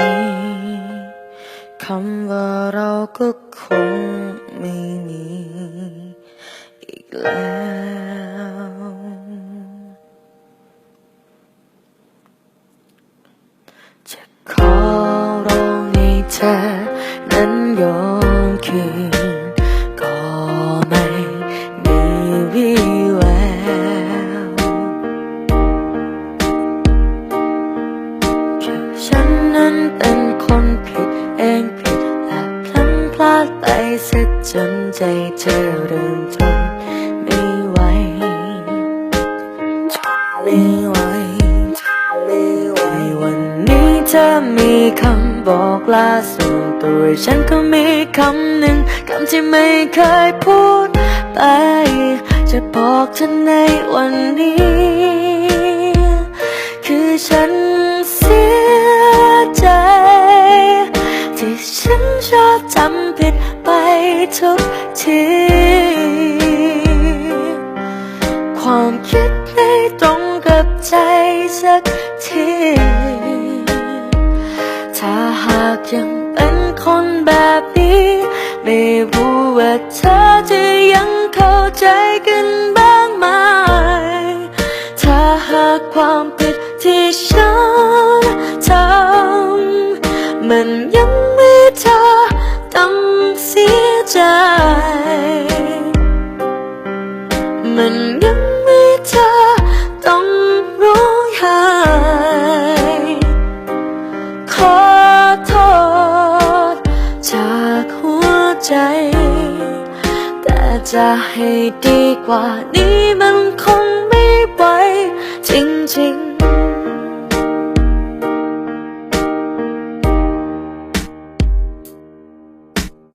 นี้คำว่าเราก็คงไม่มีอีกแล้วจะขอร้องให้เธอนั้นยอมคืน คนผิดเองผิดและพลั้งพลาดไปเสียจนใจเธอเริ่มทนไม่ไหวทนไม่ไหวทนไม่ไหววันนี้เธอมีคำบอกลาส่วนตัวฉันก็มีคำหนึ่งคำที่ไม่เคยพูดไปจะบอกเธอในวันนี้ ทุกที ความคิดไม่ตรงกับใจสักที ถ้าหากยังเป็นคนแบบนี้ ไม่รู้ว่าเธอจะยังเข้าใจกันบ้างไหม ถ้าหากความผิดที่ฉันทำมันยังไม่เธอากหัวใจ แต่จะให้ดีกว่านี้มันคงไม่ไหวจริง